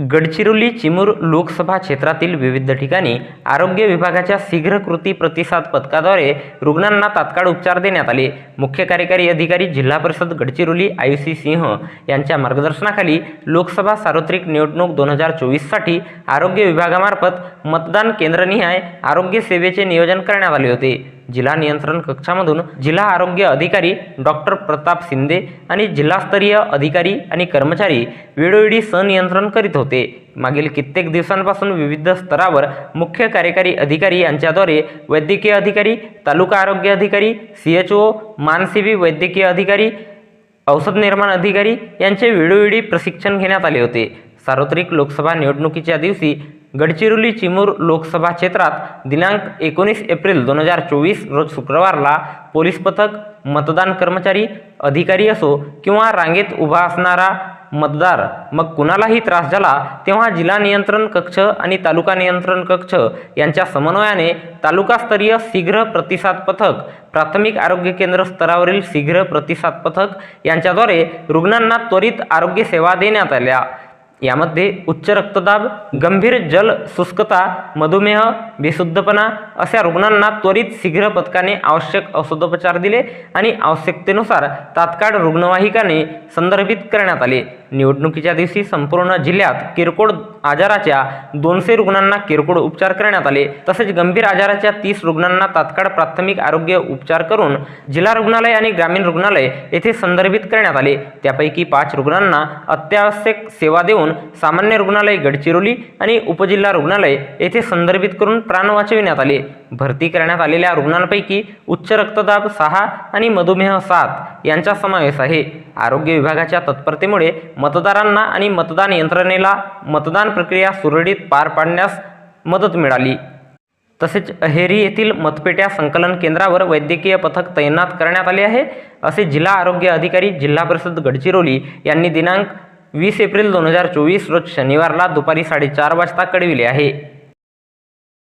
गडचिरोली चिमूर लोकसभा क्षेत्रातील विविध ठिकाणी आरोग्य विभागाच्या शीघ्र कृती प्रतिसाद पथकाद्वारे रुग्णांना तात्काळ उपचार देण्यात आले. मुख्य कार्यकारी अधिकारी जिल्हा परिषद गडचिरोली आयुषी सिंह यांच्या मार्गदर्शनाखाली लोकसभा सार्वत्रिक निवडणूक दोन हजार चोवीससाठी आरोग्य विभागामार्फत मतदान केंद्रनिहाय आरोग्य सेवेचे नियोजन करण्यात आले होते. जिल्हा नियंत्रण कक्षामधून जिल्हा आरोग्य अधिकारी डॉक्टर प्रताप शिंदे आणि जिल्हास्तरीय अधिकारी आणि कर्मचारी वेळोवेळी सनियंत्रण करीत होते. मागील कित्येक दिवसांपासून विविध स्तरावर मुख्य कार्यकारी अधिकारी यांच्याद्वारे वैद्यकीय अधिकारी तालुका आरोग्य अधिकारी सी एच ओ मानसेवी वैद्यकीय अधिकारी औषध निर्माण अधिकारी यांचे वेळोवेळी प्रशिक्षण घेण्यात आले होते. सार्वत्रिक लोकसभा निवडणुकीच्या दिवशी गडचिरोली चिमूर लोकसभा क्षेत्रात दिनांक एकोणीस एप्रिल दोन हजार चोवीस रोज शुक्रवारला पोलीस पथक मतदान कर्मचारी अधिकारी असो किंवा रांगेत उभा असणारा मतदार मग कुणालाही त्रास झाला तेव्हा जिल्हा नियंत्रण कक्ष आणि तालुका नियंत्रण कक्ष यांच्या समन्वयाने तालुकास्तरीय शीघ्र प्रतिसाद पथक प्राथमिक आरोग्य केंद्र स्तरावरील शीघ्र प्रतिसाद पथक यांच्याद्वारे रुग्णांना त्वरित आरोग्य सेवा देण्यात आल्या. यामध्ये उच्च रक्तदाब गंभीर जल शुष्कता मधुमेह बेशुद्धपणा अशा रुग्णांना त्वरित शीघ्र पथकाने आवश्यक औषधोपचार दिले आणि आवश्यकतेनुसार तात्काळ रुग्णवाहिकाने संदर्भित करण्यात आले. निवडणुकीच्या दिवशी संपूर्ण जिल्ह्यात किरकोळ आजाराच्या दोनशे रुग्णांना किरकोळ उपचार करण्यात आले. तसेच गंभीर आजाराच्या तीस रुग्णांना तात्काळ प्राथमिक आरोग्य उपचार करून जिल्हा रुग्णालय आणि ग्रामीण रुग्णालय येथे संदर्भित करण्यात आले. त्यापैकी पाच रुग्णांना अत्यावश्यक सेवा देऊन सामान्य रुग्णालय गडचिरोली आणि उपजिल्हा रुग्णालय येथे संदर्भित करून प्राण वाचविण्यात आले. भरती करण्यात आलेल्या रुग्णांपैकी उच्च रक्तदाब सहा आणि मधुमेह सात यांचा समावेश आहे. आरोग्य विभागाच्या तत्परतेमुळे मतदारांना आणि मतदान यंत्रणेला मतदान प्रक्रिया सुरळीत पार पाडण्यास मदत मिळाली. तसेच अहेरी येथील मतपेट्या संकलन केंद्रावर वैद्यकीय पथक तैनात करण्यात आले आहे असे जिल्हा आरोग्य अधिकारी जिल्हा परिषद गडचिरोली यांनी दिनांक वीस एप्रिल दोन हजार चोवीस रोज शनिवारला दुपारी साडेचार वाजता कळविले आहे.